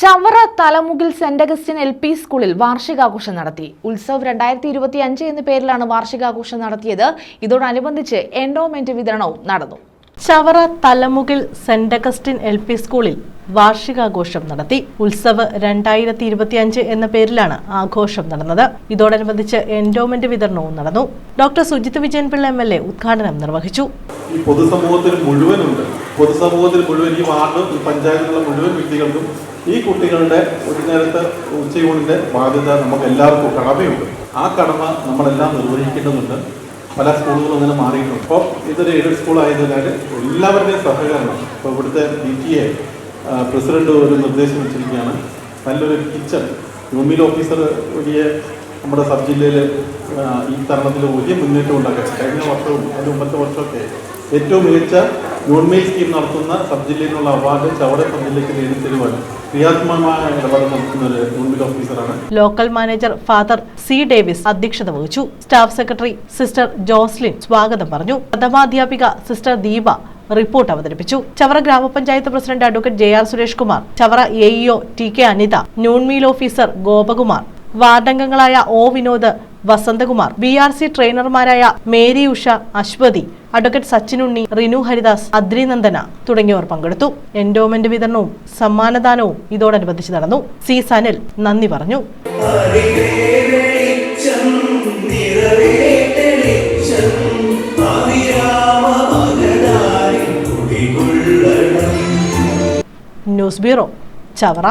Chavara Thalamukil saint Augustine L P സ്കൂളിൽ വാർഷികാഘോഷം നടത്തി. ഉത്സവ് രണ്ടായിരത്തി ഇരുപത്തി അഞ്ച് എന്ന പേരിലാണ് വാർഷികാഘോഷം നടത്തിയത്. ഇതോടനുബന്ധിച്ച് എൻഡോമെന്റ് വിതരണവും നടന്നു. Chavara Thalamukil saint Augustine L P സ്കൂളിൽ വാർഷികാഘോഷം നടത്തി. ഉത്സവ് രണ്ടായിരത്തി ഇരുപത്തിയഞ്ച് എന്ന പേരിലാണ് ആഘോഷം നടന്നത്. ഇതോടനുബന്ധിച്ച് എൻഡോമെന്റ് വിതരണവും നടന്നു. Doctor Sujith Vijayan Pillai M L A ഉദ്ഘാടനം നിർവഹിച്ചു. ഈ പൊതുസമൂഹത്തിൽ മുഴുവനുണ്ട്. പൊതുസമൂഹത്തിൽ മുഴുവൻ ഈ വാർഡ് ഈ പഞ്ചായത്തിലുള്ള മുഴുവൻ വ്യക്തികൾക്കും ഈ കുട്ടികളുടെ ഒരു നേരത്തെ ഉച്ചയൂണിന്റെ ബാധ്യത നമുക്ക് എല്ലാവർക്കും കടമയുണ്ട്. ആ കടമ നമ്മളെല്ലാം നിർവഹിക്കേണ്ടതുണ്ട്. പല സ്കൂളുകളും അങ്ങനെ മാറിയിട്ടുണ്ട്. അപ്പോൾ ഇതൊരു എയ്ഡഡ് സ്കൂൾ ആയതിനാൽ എല്ലാവരുടെയും സഹകരണം. ഇപ്പോൾ ഇവിടുത്തെ പി ടി എ പ്രസിഡന്റ് ഒരു നിർദ്ദേശം വെച്ചിരിക്കുകയാണ്. നല്ലൊരു കിച്ചൺ യൂമിൽ ഓഫീസർ വലിയ നമ്മുടെ സബ് ജില്ലയിൽ ഈ തരണത്തിൽ വലിയ മുന്നേറ്റം ഉണ്ടാക്കുക കഴിഞ്ഞ വർഷവും അതിന് മുമ്പത്തെ വർഷമൊക്കെ ഏറ്റവും മികച്ച നോൺ മെയിൽ സ്കീം നടത്തുന്ന സബ് ജില്ലയിൽ നിന്നുള്ള അവാർഡ് ചവട സബ് ജില്ലയ്ക്ക് നേടിത്തരുവാൻ നടത്തുന്ന ഒരു ഓഫീസറാണ് local manager father C Davis അധ്യക്ഷത വഹിച്ചു. സ്റ്റാഫ് സെക്രട്ടറി സിസ്റ്റർ ജോസ്ലിൻ സ്വാഗതം പറഞ്ഞു. പ്രഥമാധ്യാപിക സിസ്റ്റർ ദീപ റിപ്പോർട്ട് അവതരിപ്പിച്ചു. ചവറ ഗ്രാമപഞ്ചായത്ത് president advocate J R Suresh Kumar Chavara AEO EO T K Anitha noon meal officer Gopakumar വാർഡംഗങ്ങളായ O Vinod Vasanthakumar B R C ട്രെയിനർമാരായ Mary Usha Aswathy advocate Sachinunni Rinu Haridas Adrinandana തുടങ്ങിയവർ പങ്കെടുത്തു. Endowment വിതരണവും സമ്മാനദാനവും ഇതോടനുബന്ധിച്ച് നടന്നു. C Sanil നന്ദി പറഞ്ഞു. News bureau Chavara.